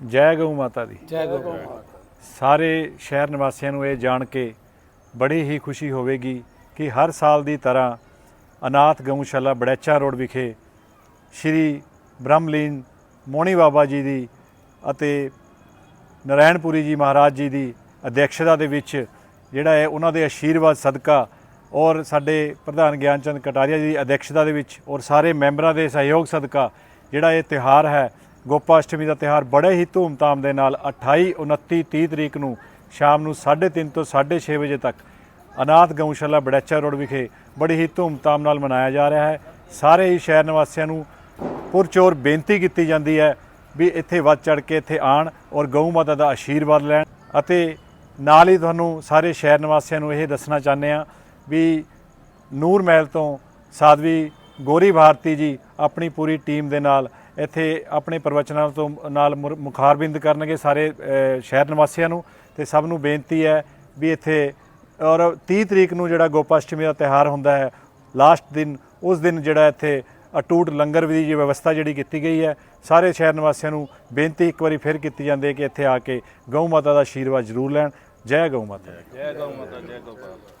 ਜੈ ਗਊ ਮਾਤਾ ਦੀ। ਜੈ ਗੋ ਸਾਰੇ ਸ਼ਹਿਰ ਨਿਵਾਸੀਆਂ ਨੂੰ ਇਹ ਜਾਣ ਕੇ ਬੜੀ ਹੀ ਖੁਸ਼ੀ ਹੋਵੇਗੀ ਕਿ ਹਰ ਸਾਲ ਦੀ ਤਰ੍ਹਾਂ ਅਨਾਥ ਗਊਸ਼ਾਲਾ ਬੜੈਚਾ ਰੋਡ ਵਿਖੇ ਸ਼੍ਰੀ ਬ੍ਰਹਮਲੀਨ ਮੋਣੀ ਬਾਬਾ ਜੀ ਦੀ ਅਤੇ ਨਰਾਇਣਪੁਰੀ ਜੀ ਮਹਾਰਾਜ ਜੀ ਦੀ ਅਧਿਕਸ਼ਤਾ ਦੇ ਵਿੱਚ ਜਿਹੜਾ ਹੈ ਉਹਨਾਂ ਦੇ ਆਸ਼ੀਰਵਾਦ ਸਦਕਾ ਔਰ ਸਾਡੇ ਪ੍ਰਧਾਨ ਗਿਆਨਚੰਦ ਕਟਾਰੀਆ ਜੀ ਦੀ ਅਧਿਕਸ਼ਤਾ ਦੇ ਵਿੱਚ ਔਰ ਸਾਰੇ ਮੈਂਬਰਾਂ ਦੇ ਸਹਿਯੋਗ ਸਦਕਾ ਜਿਹੜਾ ਇਹ ਤਿਹਾਰ ਹੈ ਗੋਪਾ ਅਸ਼ਟਮੀ ਦਾ ਤਿਹਾਰ ਬੜੇ ਹੀ ਧੂਮਧਾਮ ਦੇ ਨਾਲ 28 29 30 ਤਰੀਕ ਨੂੰ ਸ਼ਾਮ ਨੂੰ 3:30 ਤੋਂ 6:30 ਵਜੇ ਤੱਕ ਅਨਾਥ ਗਊਸ਼ਾਲਾ ਬੜੈਚਾ ਰੋਡ ਵਿਖੇ ਬੜੀ ਹੀ ਧੂਮਧਾਮ ਨਾਲ ਮਨਾਇਆ ਜਾ ਰਿਹਾ ਹੈ। ਸਾਰੇ ਹੀ ਸ਼ਹਿਰ ਨਿਵਾਸੀਆਂ ਨੂੰ ਪੁਰਚੋਰ ਬੇਨਤੀ ਕੀਤੀ ਜਾਂਦੀ ਹੈ ਵੀ ਇੱਥੇ ਵੱਧ ਚੜ ਕੇ ਇੱਥੇ ਆਣ ਔਰ ਗਊ ਮਾਤਾ ਦਾ ਆਸ਼ੀਰਵਾਦ ਲੈਣ ਅਤੇ ਨਾਲ ਹੀ ਤੁਹਾਨੂੰ ਸਾਰੇ ਸ਼ਹਿਰ ਨਿਵਾਸੀਆਂ ਨੂੰ ਇਹ ਦੱਸਣਾ ਚਾਹੁੰਦੇ ਆ ਵੀ ਨੂਰ ਮਹਿਲ ਤੋਂ ਸਾਧਵੀ ਗੋਰੀ ਭਾਰਤੀ ਜੀ ਆਪਣੀ ਪੂਰੀ ਟੀਮ ਦੇ ਨਾਲ ਇੱਥੇ ਆਪਣੇ ਪ੍ਰਵਚਨਾਂ ਤੋਂ ਨਾਲ ਮੁਰ- ਮੁਖਾਰਬਿੰਦ ਕਰਨਗੇ ਸਾਰੇ ਸ਼ਹਿਰ ਨਿਵਾਸੀਆਂ ਨੂੰ ਤੇ ਸਭ ਨੂੰ ਬੇਨਤੀ ਹੈ ਵੀ ਇੱਥੇ, ਔਰ 30 ਤਰੀਕ ਨੂੰ ਜਿਹੜਾ ਗੋਪਾਸ਼ਟਮੀ ਦਾ ਤਿਉਹਾਰ ਹੁੰਦਾ ਹੈ, ਲਾਸਟ ਦਿਨ, ਉਸ ਦਿਨ ਜਿਹੜਾ ਇੱਥੇ ਅਟੂਟ ਲੰਗਰ ਦੀ ਜੀ ਵਿਵਸਥਾ ਜਿਹੜੀ ਕੀਤੀ ਗਈ ਹੈ, ਸਾਰੇ ਸ਼ਹਿਰ ਨਿਵਾਸੀਆਂ ਨੂੰ ਬੇਨਤੀ ਇੱਕ ਵਾਰੀ ਫਿਰ ਕੀਤੀ ਜਾਂਦੀ ਹੈ ਕਿ ਇੱਥੇ ਆ ਕੇ ਗਊ ਮਾਤਾ ਦਾ ਆਸ਼ੀਰਵਾਦ ਜ਼ਰੂਰ ਲੈਣ। ਜੈ ਗਊ ਮਾਤਾ ਜੈ ਗਊ ਮਾਤਾ, ਜੈ ਗਊ ਮਾਤਾ